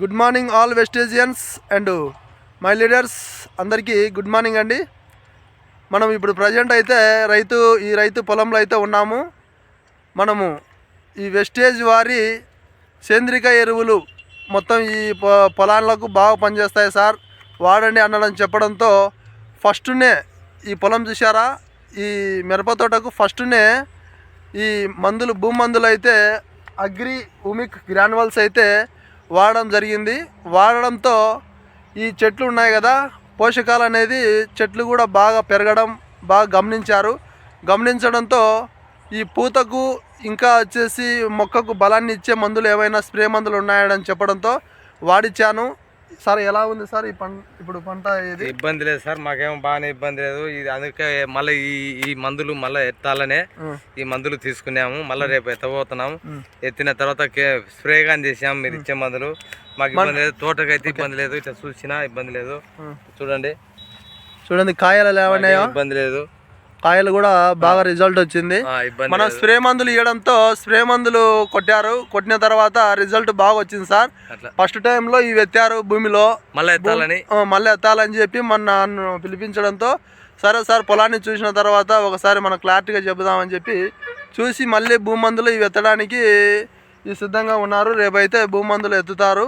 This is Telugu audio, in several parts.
Good morning all vestigians and my leaders అందరికీ గుడ్ మార్నింగ్ అండి. మనం ఇప్పుడు ప్రజెంట్ అయితే రైతు ఈ రైతు పొలంలో అయితే ఉన్నాము. మనము ఈ వెస్టేజ్ వారి సేంద్రిక ఎరువులు మొత్తం ఈ పొ- పొలాలకు బాగా పనిచేస్తాయి సార్. వాడండి అనడం చెప్పడంతో ఫస్ట్నే ఈ పొలం చూసారా ఈ మిరప తోటకు ఫస్ట్నే ఈ మందులు భూమందులు మందులు అయితే అగ్రి ఉమిక్ గ్రాన్యువల్స్ అయితే వాడడం జరిగింది. వాడడంతో ఈ చెట్లు ఉన్నాయి కదా పోషకాలు అనేది చెట్లు కూడా బాగా పెరగడం బాగా గమనించారు. గమనించడంతో ఈ పూతకు ఇంకా వచ్చేసి మొక్కకు బలాన్ని ఇచ్చే మందులు ఏవైనా స్ప్రే మందులు ఉన్నాయని చెప్పడంతో వాడిచ్చాను. సార్ ఎలా ఉంది సార్ ఈ పంట ఇప్పుడు పంట ఇది ఇబ్బంది లేదు సార్ మాకేమో బాగానే ఇబ్బంది లేదు. ఇది అందుకే మళ్ళీ ఈ ఈ మందులు మళ్ళీ ఎత్తాలనే. ఈ మందులు తీసుకున్నాము. మళ్ళీ రేపు ఎత్తబోతున్నాము. ఎత్తిన తర్వాత స్ప్రే కానీ చేసాము మీరు ఇచ్చే మందులు. మాకు ఇబ్బంది లేదు. తోటకైతే ఇబ్బంది లేదు. ఇట్లా చూసినా ఇబ్బంది లేదు. చూడండి. చూడండి కాయలు మాకేం ఇబ్బంది లేదు. కాయలు కూడా బాగా రిజల్ట్ వచ్చింది. మనం స్ప్రే మందులు ఇవ్వడంతో స్ప్రే మందులు కొట్టారు. కొట్టిన తర్వాత రిజల్ట్ బాగా వచ్చింది సార్. ఫస్ట్ టైంలో ఇవి ఎత్తారు భూమిలో. మళ్ళీ ఎత్తాలని. మళ్ళీ ఎత్తాలని చెప్పి మన నన్ను పిలిపించడంతో సరే సార్ పొలాన్ని చూసిన తర్వాత ఒకసారి మనం క్లారిటీగా చెబుదామని చెప్పి చూసి మళ్ళీ భూమందులు ఇవి ఎత్తడానికి ఈ సిద్ధంగా ఉన్నారు. రేపైతే భూమందులు ఎత్తుతారు.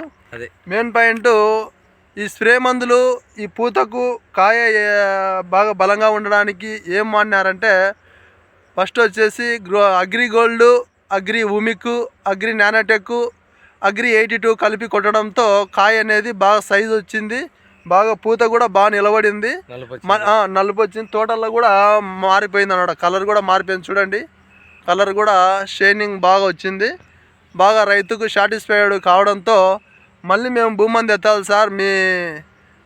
మెయిన్ పాయింట్ ఈ స్ప్రే మందులు ఈ పూతకు కాయ బాగా బలంగా ఉండడానికి ఏం వాడినారంటే ఫస్ట్ వచ్చేసి grow agri gold agri humic agri nanotech agri eighty two కలిపి కొట్టడంతో కాయ అనేది బాగా సైజు వచ్చింది బాగా పూత కూడా బాగా నిలబడింది. నలుపు వచ్చింది తోటల్లో కూడా మారిపోయింది అన్నమాట. కలర్ కూడా మారిపోయింది చూడండి. కలర్ కూడా షైనింగ్ బాగా వచ్చింది. బాగా రైతుకు సాటిస్ఫైడ్ కావడంతో మళ్ళీ మేము భూమంది ఎత్తాలి సార్. మీ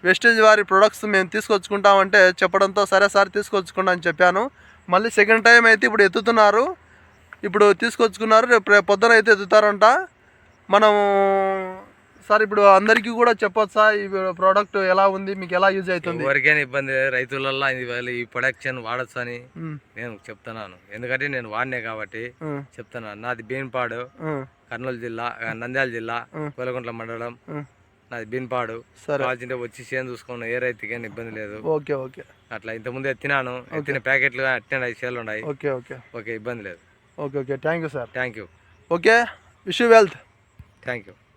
వెస్టేజ్ వారి ప్రొడక్ట్స్ మేము తీసుకొచ్చుకుంటామంటే చెప్పడంతో సరే సార్ తీసుకొచ్చుకోండి అని చెప్పాను. మళ్ళీ సెకండ్ టైం అయితే ఇప్పుడు ఎత్తుతున్నారు. ఇప్పుడు తీసుకొచ్చుకున్నారు. రేపు రేపు పొద్దున అయితే ఎత్తుతారంట. మనం సార్ ఇప్పుడు అందరికీ కూడా చెప్పొచ్చా? ఈ ప్రోడక్ట్ ఎలా ఉంది? మీకు ఎలా యూజ్ అవుతుంది? ఎవరికైనా ఇబ్బంది రైతులలో ఈ ప్రొడక్షన్ వాడచ్చు అని నేను చెప్తున్నాను. ఎందుకంటే నేను వాడినే కాబట్టి చెప్తున్నాను. నాది బీన్పాడు కర్నూలు జిల్లా నంద్యాల జిల్లా ఉం. కోలగుంట్ల మండలం. నాది బీన్పాడు. సరే. కావాల్సింటే వచ్చి చేను చూసుకున్న ఏ రైతుకైనా ఇబ్బంది లేదు. Okay okay. అట్లా ఇంతకుముందు ఎత్తినాను. ఎత్తిన ప్యాకెట్లు అట్టిన ఐదు చేలు ఉన్నాయి. Okay okay. ఓకే ఇబ్బంది లేదు. Okay okay. Thank you sir thank you okay. Wish you wealth thank you